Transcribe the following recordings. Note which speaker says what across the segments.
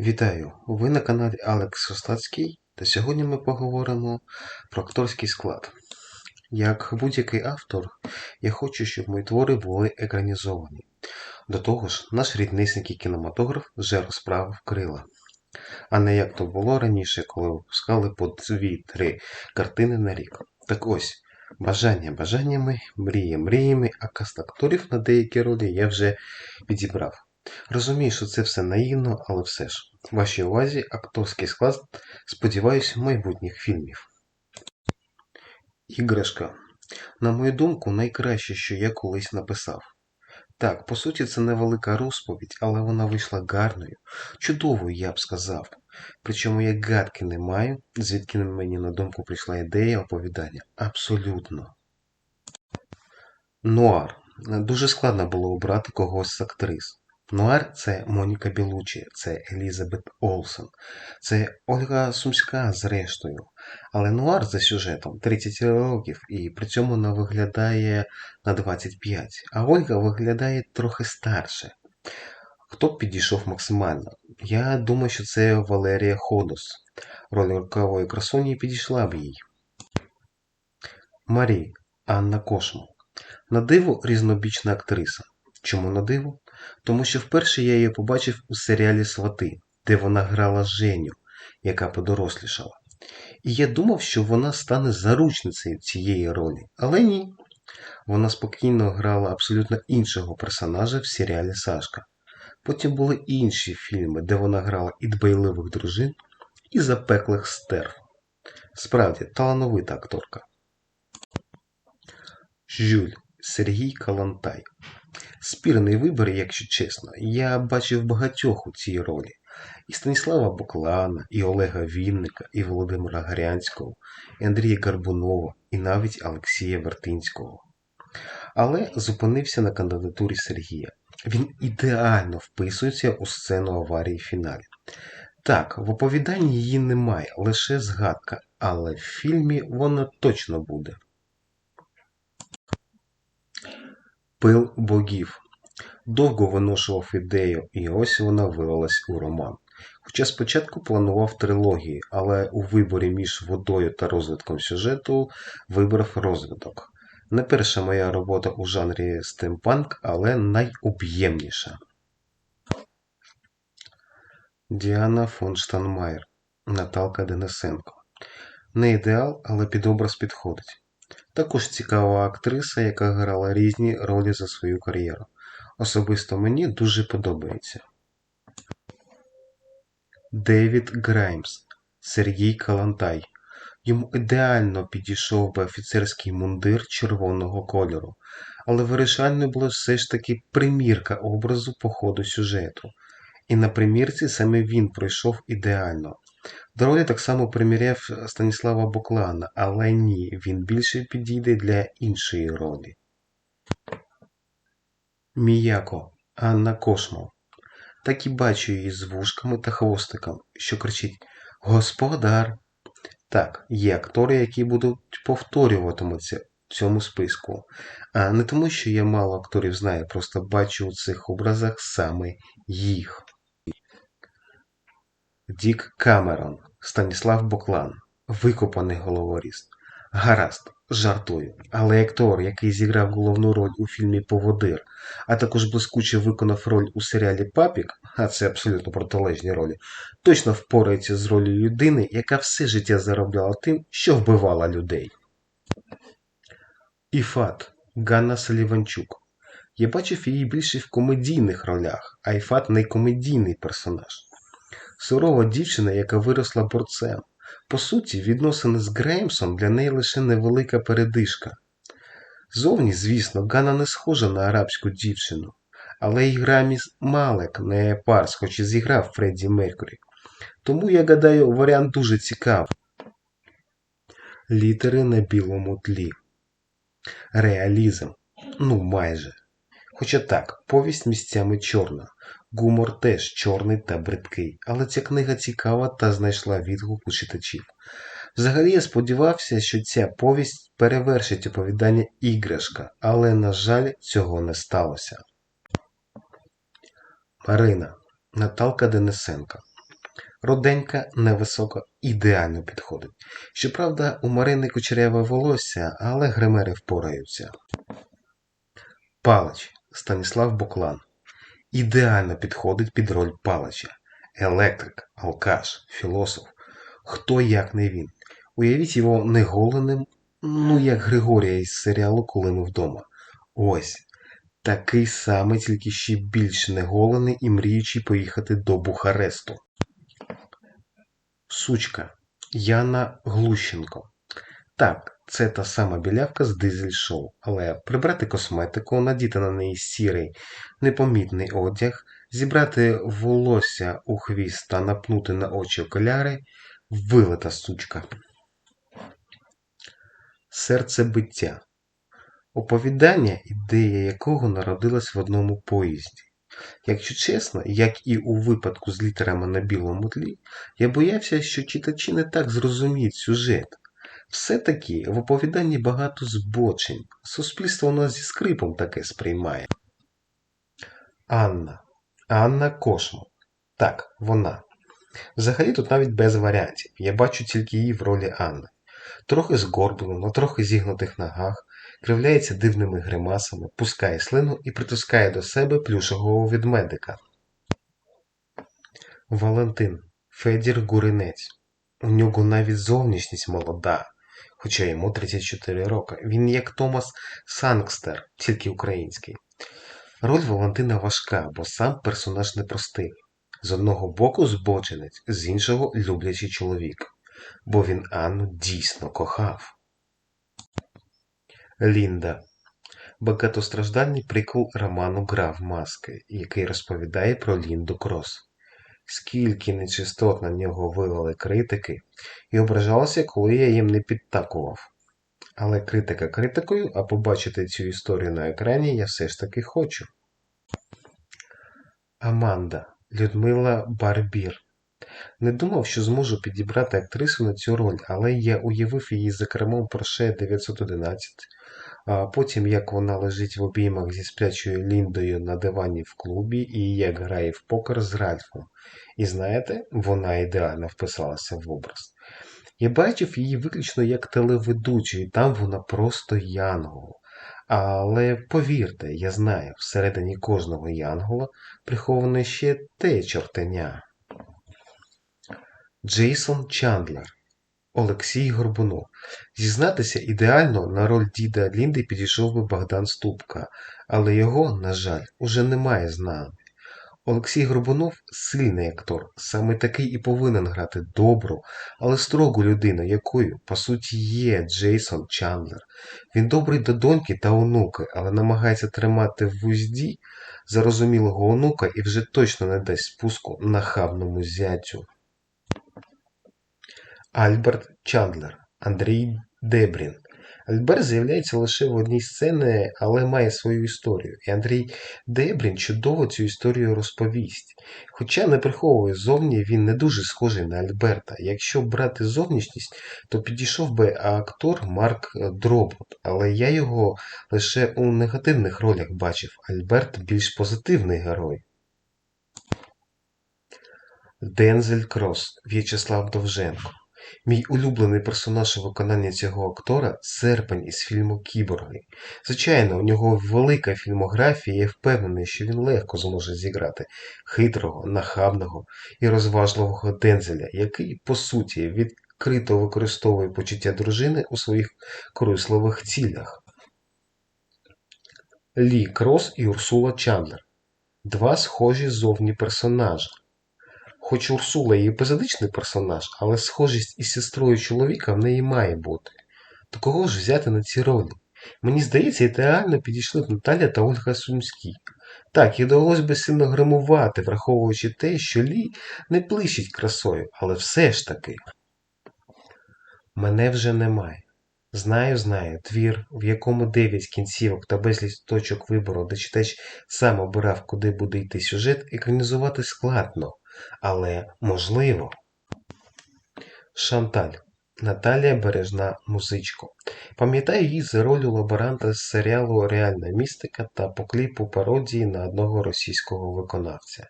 Speaker 1: Вітаю! Ви на каналі Алекс Остацький, та сьогодні ми поговоримо про акторський склад. Як будь-який автор, я хочу, щоб мої твори були екранізовані. До того ж, наш ріднисенький кінематограф вже розправив крила. А не як то було раніше, коли випускали по 2-3 картини на рік. Так ось, бажання бажаннями, мрії мріями, а каст акторів на деякі ролі я вже підібрав. Розумію, що це все наївно, але все ж. Вашій увазі акторський склад, сподіваюся, майбутніх фільмів. Іграшка. На мою думку, найкраще, що я колись написав. Так, по суті, це невелика розповідь, але вона вийшла гарною, чудовою, я б сказав. Причому я гадки не маю, звідки мені на думку прийшла ідея оповідання. Абсолютно. Нуар. Дуже складно було обрати когось з актрис. Нуар це Моніка Білучі, це Елізабет Олсен, це Ольга Сумська зрештою. Але Нуар за сюжетом 30 років і при цьому вона виглядає на 25, а Ольга виглядає трохи старше. Хто б підійшов максимально? Я думаю, що це Валерія Ходос. Роль рокової красуні підійшла б їй. Марі Анна Кошмо. На диво різнобічна актриса. Чому на диво? Тому що вперше я її побачив у серіалі Свати, де вона грала Женю, яка подорослішала. І я думав, що вона стане заручницею цієї ролі, але ні. Вона спокійно грала абсолютно іншого персонажа в серіалі Сашка. Потім були інші фільми, де вона грала і дбайливих дружин, і запеклих стерв. Справді, талановита акторка. Жюль Сергій Калантай. Спірний вибір, якщо чесно, я бачив багатьох у цій ролі. І Станіслава Буклана, і Олега Вінника, і Володимира Гарянського, і Андрія Гарбунова, і навіть Олексія Вертинського. Але зупинився на кандидатурі Сергія. Він ідеально вписується у сцену аварії в фіналі. Так, в оповіданні її немає, лише згадка, але в фільмі вона точно буде. Пил богів. Довго виношував ідею, і ось вона вилилась у роман. Хоча спочатку планував трилогії, але у виборі між водою та розвитком сюжету вибрав розвиток. Не перша моя робота у жанрі стемпанк, але найоб'ємніша. Діана фон Штанмайер Наталка Денисенко. Не ідеал, але під образ підходить. Також цікава актриса, яка грала різні ролі за свою кар'єру. Особисто мені дуже подобається. Девід Граймс Сергій Калантай. Йому ідеально підійшов би офіцерський мундир червоного кольору, але вирішальною була все ж таки примірка образу по ходу сюжету. І на примірці саме він пройшов ідеально. До так само приміряв Станіслава Буклана, але ні, він більше підійде для іншої ролі. Міяко Анна Кошмо. Так і бачу її з вушками та хвостиком, що кричить Господар. Так, є актори, які будуть повторюватимуться в цьому списку. А не тому, що я мало акторів знаю, просто бачу у цих образах саме їх. Дік Камерон, Станіслав Боклан, викопаний головоріст. Гаразд, жартую, але актор, який зіграв головну роль у фільмі Поводир, а також блискуче виконав роль у серіалі Папік, а це абсолютно протилежні ролі, точно впорається з ролью людини, яка все життя заробляла тим, що вбивала людей. Іфат Ганна Саліванчук. Я бачив її більше в комедійних ролях, а Іфат найкомедійний персонаж. Сурова дівчина, яка виросла борцем. По суті, відносини з Греймсом для неї лише невелика передишка. Зовні, звісно, Ганна не схожа на арабську дівчину, але і Граміс Малек не парс, хоч і зіграв Фредді Меркурі. Тому, я гадаю, варіант дуже цікавий. Літери на білому тлі. Реалізм. Ну, майже. Хоча так, повість місцями чорна, гумор теж чорний та бридкий, але ця книга цікава та знайшла відгук у читачів. Взагалі я сподівався, що ця повість перевершить оповідання іграшка, але, на жаль, цього не сталося. Марина Наталка Денисенка. Руденька, невисока, ідеально підходить. Щоправда, у Марини кучеряве волосся, але гримери впораються. Палич Станіслав Буклан. Ідеально підходить під роль палича. Електрик, алкаш, філософ. Хто як не він. Уявіть його неголеним, ну як Григорія із серіалу Коли ми вдома. Ось. Такий самий, тільки ще більш неголений і мріючий поїхати до Бухаресту. Сучка Яна Глущенко. Так, це та сама білявка з дизель шоу, але прибрати косметику, надіти на неї сірий, непомітний одяг, зібрати волосся у хвіст та напнути на очі окуляри вилита сучка. Серцебиття. Оповідання, ідея якого народилась в одному поїзді. Якщо чесно, як і у випадку з літерами на білому тлі, я боявся, що читачі не так зрозуміють сюжет. Все-таки в оповіданні багато збочень. Суспільство нас зі скрипом таке сприймає. Анна. Анна Кошман. Так, вона. Взагалі тут навіть без варіантів. Я бачу тільки її в ролі Анни. Трохи згорблено, на трохи зігнутих ногах, кривляється дивними гримасами, пускає слину і притискає до себе плюшевого ведмедика. Валентин Федір Гуринець. У нього навіть зовнішність молода, хоча йому 34 роки. Він як Томас Сангстер, тільки український. Роль Валентина важка, бо сам персонаж непростий. З одного боку збочинець, з іншого люблячий чоловік, бо він Анну дійсно кохав. Лінда багатостраждальний прикол роману Гра в маски, який розповідає про Лінду Крос. Скільки нечистот на нього вивели критики, і ображалося, коли я їм не підтакував. Але критика критикою, а побачити цю історію на екрані я все ж таки хочу. Аманда Людмила Барбір. Не думав, що зможу підібрати актрису на цю роль, але я уявив її за кермом Porsche 911, а потім як вона лежить в обіймах зі сплячою Ліндою на дивані в клубі і як грає в покер з Ральфом. І знаєте, вона ідеально вписалася в образ. Я бачив її виключно як телеведучу, і там вона просто янгол. Але повірте, я знаю, всередині кожного янгола приховане ще те чортеня. Джейсон Чандлер, Олексій Горбунов. Зізнатися, ідеально на роль діда Лінди підійшов би Богдан Ступка, але його, на жаль, уже немає з нами. Олексій Горбунов сильний актор, саме такий і повинен грати добру, але строгу людину, якою, по суті, є Джейсон Чандлер. Він добрий до доньки та онуки, але намагається тримати в узді зарозумілого онука і вже точно не дасть спуску нахабному зятю. Альберт Чандлер, Андрій Дебрін. Альберт з'являється лише в одній сцені, але має свою історію. І Андрій Дебрін чудово цю історію розповість. Хоча не приховує зовні, він не дуже схожий на Альберта. Якщо брати зовнішність, то підійшов би актор Марк Дробот, але я його лише у негативних ролях бачив. Альберт більш позитивний герой. Дензель Крос В'ячеслав Довженко Мій улюблений персонаж у виконанні цього актора серпень із фільму Кіборги. Звичайно, у нього велика фільмографія, і я впевнений, що він легко зможе зіграти хитрого, нахабного і розважливого Дензеля, який, по суті, відкрито використовує почуття дружини у своїх корисливих цілях. Лі Крос і Урсула Чандлер два схожі зовні персонажі. Хоч Урсула і епізодичний персонаж, але схожість із сестрою чоловіка в неї має бути. То кого ж взяти на ці ролі? Мені здається, ідеально підійшли б Наталя та Ольга Сумські. Так, і довелось би сильно гримувати, враховуючи те, що Лі не плищить красою, але все ж таки. Мене вже немає. Знаю, знаю, твір, в якому дев'ять кінцівок та безліч точок вибору, де читач сам обирав, куди буде йти сюжет, екранізувати складно. Але можливо. Шанталь. Наталія Бережна музичко. Пам'ятаю її за ролью лаборанта з серіалу Реальна містика та по кліпу пародії на одного російського виконавця.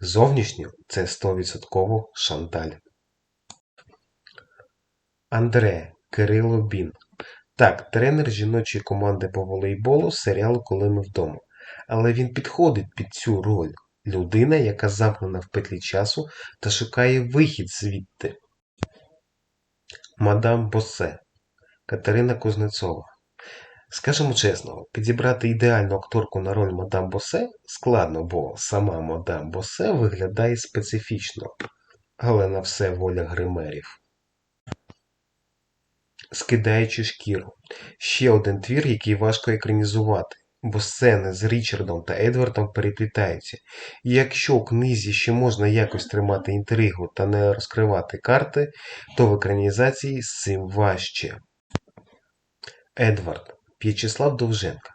Speaker 1: Зовнішньо це 100% шанталь. Андре Кирило Бін. Так, тренер жіночої команди по волейболу серіалу Коли ми вдома. Але він підходить під цю роль. Людина, яка замкнена в петлі часу та шукає вихід звідти. Мадам Босе Катерина Кузнецова. Скажемо чесно, підібрати ідеальну акторку на роль мадам Босе складно, бо сама мадам Босе виглядає специфічно, але на все воля гримерів. Скидаючи шкіру. Ще один твір, який важко екранізувати, бо сцени з Річардом та Едвардом переплітаються. І якщо у книзі ще можна якось тримати інтригу та не розкривати карти, то в екранізації з цим важче. Едвард В'ячеслав Довженка.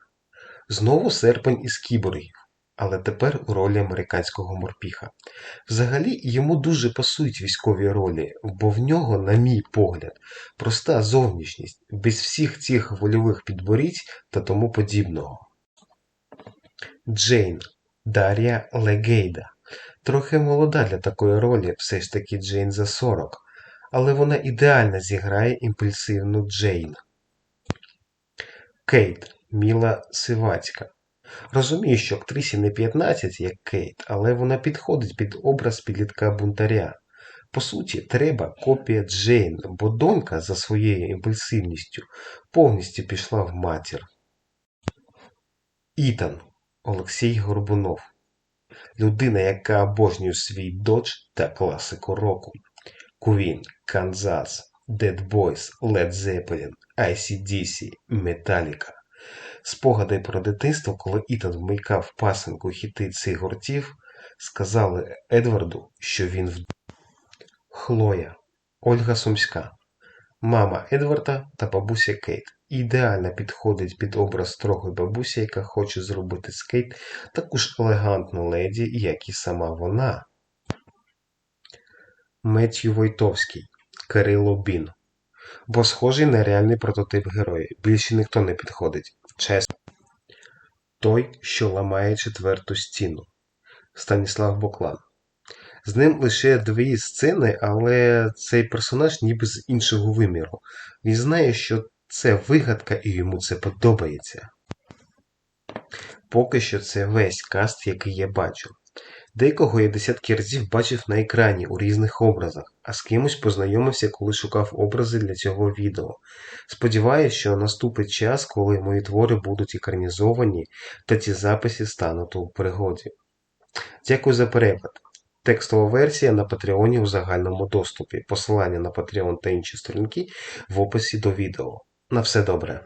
Speaker 1: Знову серпень із кіборгів, але тепер у ролі американського морпіха. Взагалі йому дуже пасують військові ролі, бо в нього, на мій погляд, проста зовнішність, без всіх цих вольових підборіть та тому подібного. Джейн Дар'я Легейда. Трохи молода для такої ролі, все ж таки Джейн за 40, але вона ідеально зіграє імпульсивну Джейн. Кейт Міла Сивацька. Розумію, що актрисі не 15, як Кейт, але вона підходить під образ підлітка бунтаря. По суті, треба копія Джейн, бо донька за своєю імпульсивністю повністю пішла в матір. Ітан Олексій Горбунов. Людина, яка обожнює свій додж та класику року. Квін, Канзас, Dead Boys, Led Zeppelin, ICDC, Metallica. Спогади про дитинство, коли Ітан вмикав пасенку хіти цих гуртів, сказали Едварду, що він в Хлоя, Ольга Сумська, мама Едварда та бабуся Кейт. Ідеально підходить під образ строгої бабусі, яка хоче зробити з Кейт таку ж елегантну леді, як і сама вона. Меттью Войтовський, Кирило Бін. Бо схожий на реальний прототип героя. Більше ніхто не підходить. Чесно. Той, що ламає четверту стіну. Станіслав Боклан. З ним лише дві сцени, але цей персонаж ніби з іншого виміру. Він знає, що це вигадка і йому це подобається. Поки що це весь каст, який я бачу. Деякого я десятки разів бачив на екрані у різних образах, а з кимось познайомився, коли шукав образи для цього відео. Сподіваюсь, що наступить час, коли мої твори будуть екранізовані та ці записи стануть у пригоді. Дякую за переклад. Текстова версія на Патреоні у загальному доступі. Посилання на Patreon та інші сторінки в описі до відео. На все добре.